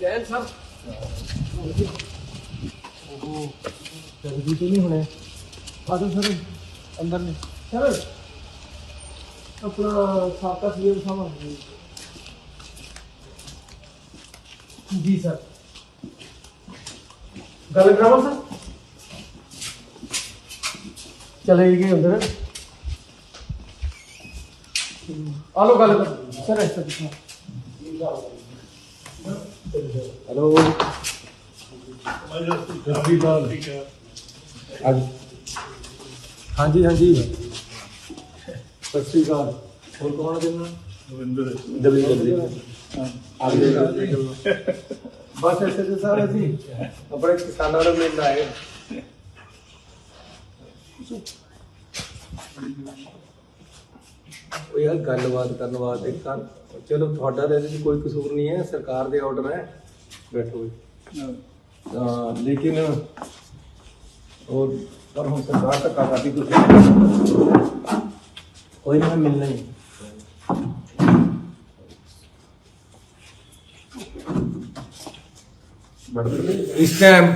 Jain sir ਉਹ ਜਲਦੀ ਤੋਂ ਨਹੀਂ ਹੋਣੇ। ਆਜੋ ਸਰ, ਅੰਦਰ ਨੇ। ਸਰ, ਆਪਣਾ ਸਾਕਾ ਸੀਐਮ ਸਾਹਿਬ ਜੀ ਸਰ। ਗੱਲ ਕਰਾਵਾਂ ਸਰ? ਚਲੇ ਗਏ ਅੰਦਰ। ਆਲੋ ਗੱਲ। ਕਰ ਸਰ ਐਸਾ ਦਿਖਾ ਹੈਲੋ। ਕਾਫੀ ਬਾਲ ਅੱਜ ਹਾਂਜੀ ਹਾਂਜੀ। ਸਤਿ ਸ਼੍ਰੀ ਅਕਾਲ। ਹੋਰ ਕੌਣ ਹੈ। ਜਨਾ ਦਬੀ ਦਬੀ ਆ ਗਏ ਬਸ ਐਸੇ ਤੇ ਸਾਰੇ ਅਸੀਂ ਆਪਣੇ ਕਿਸਾਨਾਂ ਦਾ ਮਿਲਣ ਆਏ। ਉਹ ਯਾਰ ਗੱਲਬਾਤ ਕਰਨ ਵਾਸਤੇ ਕਰ। ਚਲੋ ਤੁਹਾਡਾ ਤਾਂ ਇਹਦੇ 'ਚ ਕੋਈ ਕਸੂਰ ਨਹੀਂ ਹੈ, ਸਰਕਾਰ ਦੇ ਆਰਡਰ ਹੈ। ਬੈਠੋ ਜੀ। ਤਾਂ ਲੇਕਿਨ ਉਹ ਪਰ ਹੁਣ ਸਰਕਾਰ ਧੱਕਾ ਕਰਦੀ ਤੁਸੀਂ ਕੋਈ ਨਾ ਮਿਲਣਾ ਹੀ। ਇਸ ਟਾਈਮ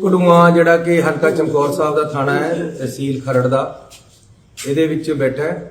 ਕੁੜੂਆ ਜਿਹੜਾ ਕਿ ਹਲਕਾ ਚਮਕੌਰ ਸਾਹਿਬ ਦਾ ਥਾਣਾ ਹੈ, ਤਹਿਸੀਲ ਖਰੜ ਦਾ, ਇਹਦੇ ਵਿੱਚ ਬੈਠਾ ਹੈ।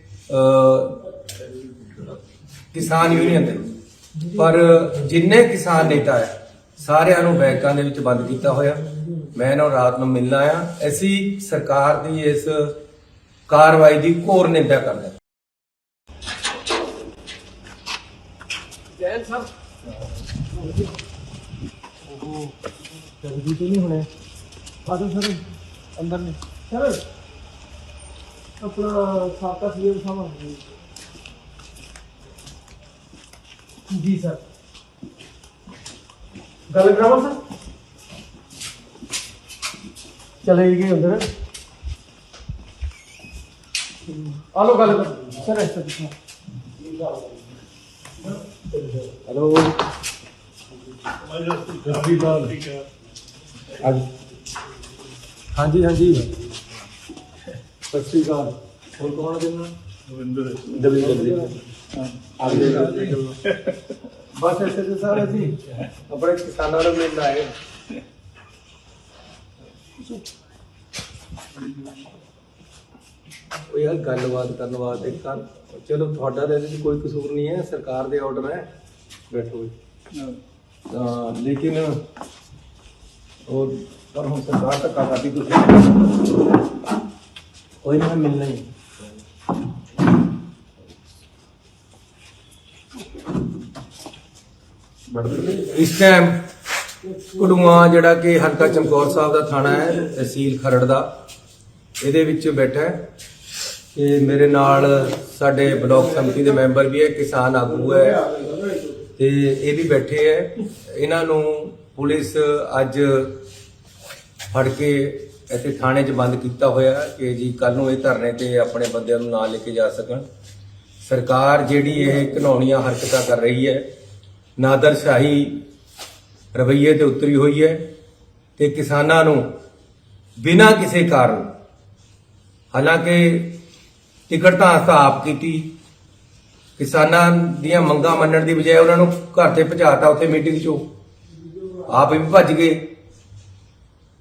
ਕਿਸਾਨ ਯੂਨੀਅਨ ਦੇ। ਪਰ ਜਿੰਨੇ ਕਿਸਾਨ ਨੇਤਾ ਹੈ ਸਾਰਿਆਂ ਨੂੰ ਬੈਂਕਾਂ ਦੇ ਵਿੱਚ ਬੰਦ ਕੀਤਾ ਹੋਇਆ। ਮੈਂ ਇਹਨਾਂ ਨੂੰ ਰਾਤ ਨੂੰ ਮਿਲਣਾ ਆ ਅਸੀਂ ਸਰਕਾਰ ਦੀ ਇਸ ਕਾਰਵਾਈ ਦੀ ਘੋਰ ਨਿੰਦਾ ਕਰਦੇ ਹਾਂ। ਜੈਨ ਸਰ ਉਹ ਜਲਦੀ ਤੋਂ ਨਹੀਂ ਹੋਣੇ। ਆਜੋ ਸਰ ਅੰਦਰ ਨੇ। ਸਰ ਆਪਣਾ ਸਾਕਾ ਸੀਐਮ ਸਾਹਿਬ ਜੀ ਸਰ। ਗੱਲ ਕਰਾਵਾਂ ਸਰ। ਚਲੇ ਗਏ ਅੰਦਰ ਆਲੋ ਗੱਲ। ਕਰ ਸਰ ਐਸਾ ਦਿਖਾ ਹੈਲੋ। ਅੱਜ ਹਾਂਜੀ ਹਾਂਜੀ। ਸਤਿ ਸ਼੍ਰੀ ਅਕਾਲ। ਹੋਰ ਕੌਣ ਹੈ। ਜਨਾ ਦਬੀ ਦਬੀ ਆ ਗਏ ਬਸ ਐਸੇ ਤੇ ਸਾਰੇ ਅਸੀਂ ਆਪਣੇ ਕਿਸਾਨਾਂ ਨੂੰ ਮਿਲਣ ਆਏ। ਉਹ ਯਾਰ ਗੱਲਬਾਤ ਕਰਨ ਵਾਸਤੇ ਕਰ ਚਲੋ ਤੁਹਾਡਾ ਤਾਂ ਇਹਦੇ 'ਚ ਕੋਈ ਕਸੂਰ ਨਹੀਂ ਹੈ। ਸਰਕਾਰ ਦੇ ਆਰਡਰ ਹੈ। ਬੈਠੋ ਜੀ। ਤਾਂ ਲੇਕਿਨ ਉਹ ਪਰ ਹੁਣ ਸਰਕਾਰ ਧੱਕਾ ਕਰਦੀ ਤੁਸੀਂ। ਕੋਈ ਨਾ ਮਿਲਣਾ ਹੀ। ਇਸ ਟਾਈਮ ਕੁੜੂਆ ਜਿਹੜਾ ਕਿ ਹਲਕਾ ਚਮਕੌਰ ਸਾਹਿਬ ਦਾ ਥਾਣਾ ਹੈ, ਤਹਿਸੀਲ ਖਰੜ ਦਾ, ਇਹਦੇ ਵਿੱਚ ਬੈਠਾ ਹੈ ਤੇ ਮੇਰੇ ਨਾਲ ਸਾਡੇ ਬਲਾਕ ਸੰਮਤੀ ਦੇ ਮੈਂਬਰ ਵੀ ਹੈ, ਕਿਸਾਨ ਆਗੂ ਹੈ ਤੇ ਇਹ ਵੀ ਬੈਠੇ ਹੈ। ਇਹਨਾਂ ਨੂੰ ਪੁਲਿਸ ਅੱਜ ਫੜ ਕੇ ਇੱਥੇ ਥਾਣੇ 'ਚ ਬੰਦ ਕੀਤਾ ਹੋਇਆ ਕਿ ਜੀ ਕੱਲ ਨੂੰ ਇਹ ਧਰਨੇ ਤੇ ਆਪਣੇ ਬੰਦਿਆਂ ਨੂੰ ਨਾਲ ਲੈ ਕੇ ਜਾ ਸਕਣ। ਸਰਕਾਰ ਜਿਹੜੀ ਇਹ ਘਿਨਾਉਣੀਆਂ ਹਰਕਤਾਂ ਕਰ ਰਹੀ ਹੈ ਨਾਦਰਸ਼ਾਹੀ ਰਵੱਈਏ ਤੇ ਉਤਰੀ ਹੋਈ ਹੈ ਤੇ ਕਿਸਾਨਾਂ ਨੂੰ ਬਿਨਾਂ ਕਿਸੇ ਕਾਰਨ ਹਾਲਾਂਕਿ ਟਿਕਟ ਤਾਂ ਅਸਾਂ ਆਪ ਕੀਤੀ, ਕਿਸਾਨਾਂ ਦੀਆਂ ਮੰਗਾਂ ਮੰਨਣ ਦੀ ਬਜਾਏ ਉਹਨਾਂ ਨੂੰ ਘਰ ਤੇ ਭਜਾਤਾ ਉੱਥੇ ਮੀਟਿੰਗ 'ਚੋਂ ਆਪ ਵੀ ਭੱਜ ਗਏ।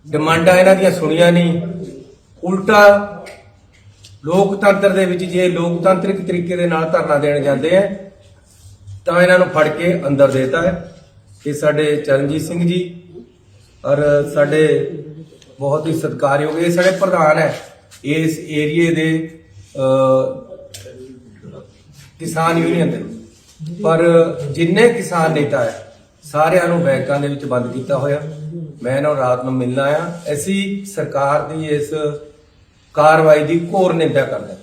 ਡਿਮਾਂਡਾਂ ਇਹਨਾਂ ਦੀਆਂ ਸੁਣੀਆਂ ਨਹੀਂ। ਉਲਟਾ ਲੋਕਤੰਤਰ ਦੇ ਵਿੱਚ ਜੇ ਲੋਕਤੰਤਰਿਕ ਤਰੀਕੇ ਦੇ ਨਾਲ ਧਰਨਾ ਦੇਣ ਜਾਂਦੇ ਆ ਤਾਂ ਇਹਨਾਂ ਨੂੰ ਫੜ ਕੇ ਅੰਦਰ ਦੇਤਾ ਹੈ। ਇਹ ਸਾਡੇ ਚਰਨਜੀਤ ਸਿੰਘ ਜੀ ਔਰ ਸਾਡੇ ਬਹੁਤ ਹੀ ਸਤਿਕਾਰਯੋਗ, ਇਹ ਸਾਡੇ ਪ੍ਰਧਾਨ ਹੈ ਇਸ ਏਰੀਏ ਦੇ ਕਿਸਾਨ ਯੂਨੀਅਨ ਦੇ। ਪਰ ਜਿੰਨੇ ਕਿਸਾਨ ਨੇਤਾ ਹੈ ਸਾਰਿਆਂ ਨੂੰ ਬੈਂਕਾਂ ਦੇ ਵਿੱਚ ਬੰਦ ਕੀਤਾ ਹੋਇਆ। ਮੈਂ ਇਹਨਾਂ ਨੂੰ ਰਾਤ ਨੂੰ ਮਿਲਣਾ ਆ ਅਸੀਂ ਸਰਕਾਰ ਦੀ ਇਸ ਕਾਰਵਾਈ ਦੀ ਘੋਰ ਨਿੰਦਾ ਕਰਦੇ ਹਾਂ।